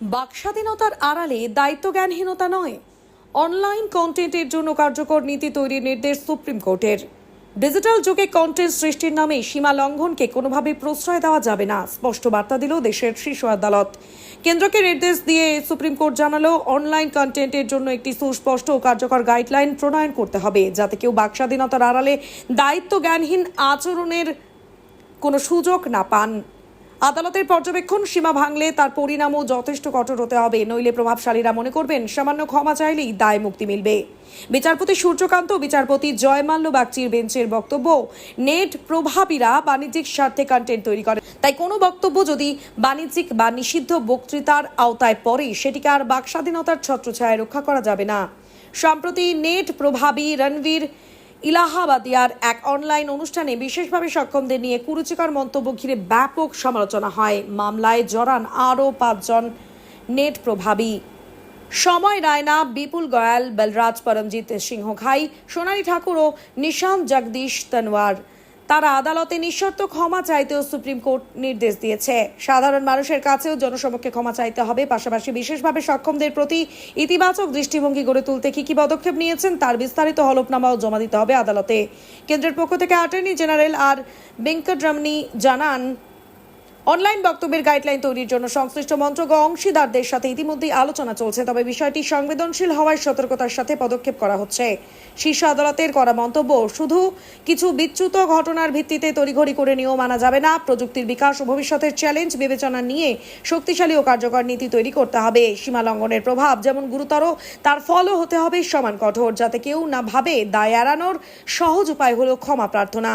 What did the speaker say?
বাকস্বাধীনতার আড়ালে দায়িত্বজ্ঞানহীনতা নয়। অনলাইন কন্টেন্টের জন্য কার্যকর নীতি তৈরির নির্দেশ সুপ্রিম কোর্টের। ডিজিটাল যুগে কন্টেন্ট সৃষ্টির নামে সীমা লঙ্ঘনকে কোনোভাবেই প্রশ্রয় দেওয়া যাবে না, স্পষ্ট বার্তা দিল দেশের শীর্ষ আদালত। কেন্দ্রকে নির্দেশ দিয়ে সুপ্রিম কোর্ট জানালো, অনলাইন কন্টেন্টের জন্য একটি সুস্পষ্ট ও কার্যকর গাইডলাইন প্রণয়ন করতে হবে, যাতে কেউ বাকস্বাধীনতার আড়ালে দায়িত্বজ্ঞানহীন আচরণের কোনো সুযোগ না পান। আদালতের পর্যবেক্ষণ সীমা ভাঙলে তার পরিণামও যথেষ্ট কঠোর হতে হবে। নইলে প্রভাবশালীরা মনে করবেন, সামান্য ক্ষমা চাইলেই দায় মুক্তি মিলবে। বিচারপতি সূর্যকান্ত, বিচারপতি জয়মাল্য বাগচির বেঞ্চের বক্তব্য, নেট প্রভাবীরা বাণিজ্যিক স্বার্থে কন্টেন্ট তৈরি করে তাই কোনো বক্তব্য যদি বাণিজ্যিক বা নিষিদ্ধ বক্তৃতার আওতায় পড়ে, সেটিকে আর বাকস্বাধীনতার ছত্রছায়ায় রক্ষা করা যাবে না। সম্প্রতি নেট প্রভাবী রণবীর ইলাহাবাদিয়ার এক অনলাইন অনুষ্ঠানে বিশেষভাবে সক্ষমদের নিয়ে কুরুচিকর মন্তব্য ঘিরে ব্যাপক সমালোচনা হয়। মামলায় জড়ান আরও পাঁচজন নেট প্রভাবী। সময় রায়না বিপুল গয়াল, বলরাজ, পরমজিৎ সিংহ ঘাই সোনালী ঠাকুর ও নিশান জগদীশ তনওয়ার। তারা আদালতে নিঃশর্ত ক্ষমা চাইতেও সুপ্রিম কোর্ট নির্দেশ দিয়েছে। সাধারণ মানুষের কাছেও জনসমক্ষে ক্ষমা চাইতে হবে। পাশাপাশি বিশেষভাবে সক্ষমদের প্রতি ইতিবাচক দৃষ্টিভঙ্গি গড়ে তুলতে কি কি পদক্ষেপ নিয়েছেন তার বিস্তারিত হলফনামাও জমা দিতে হবে আদালতে। কেন্দ্রের পক্ষ থেকে অ্যাটর্নি জেনারেল আর বেঙ্কটরমনি জানান অনলাইন বক্তব্যের গাইডলাইন তৈরির জন্য সংশ্লিষ্ট মন্ত্রক অংশীদারদের সাথে ইতিমধ্যেই আলোচনা চলছে, তবে বিষয়টি সংবেদনশীল হওয়ায় সতর্কতার সাথে পদক্ষেপ করা হচ্ছে। শীর্ষ আদালতের করা মন্তব্য, শুধু কিছু বিচ্যুত ঘটনার ভিত্তিতে তড়িঘড়ি করে নিয়েও মানা যাবে না। প্রযুক্তির বিকাশ ও ভবিষ্যতের চ্যালেঞ্জ বিবেচনা নিয়ে শক্তিশালী ও কার্যকর নীতি তৈরি করতে হবে। সীমা লঙ্ঘনের প্রভাব যেমন গুরুতর, তার ফলও হতে হবে সমান কঠোর, যাতে কেউ না ভাবে দায় এড়ানোর সহজ উপায় হলো ক্ষমা প্রার্থনা।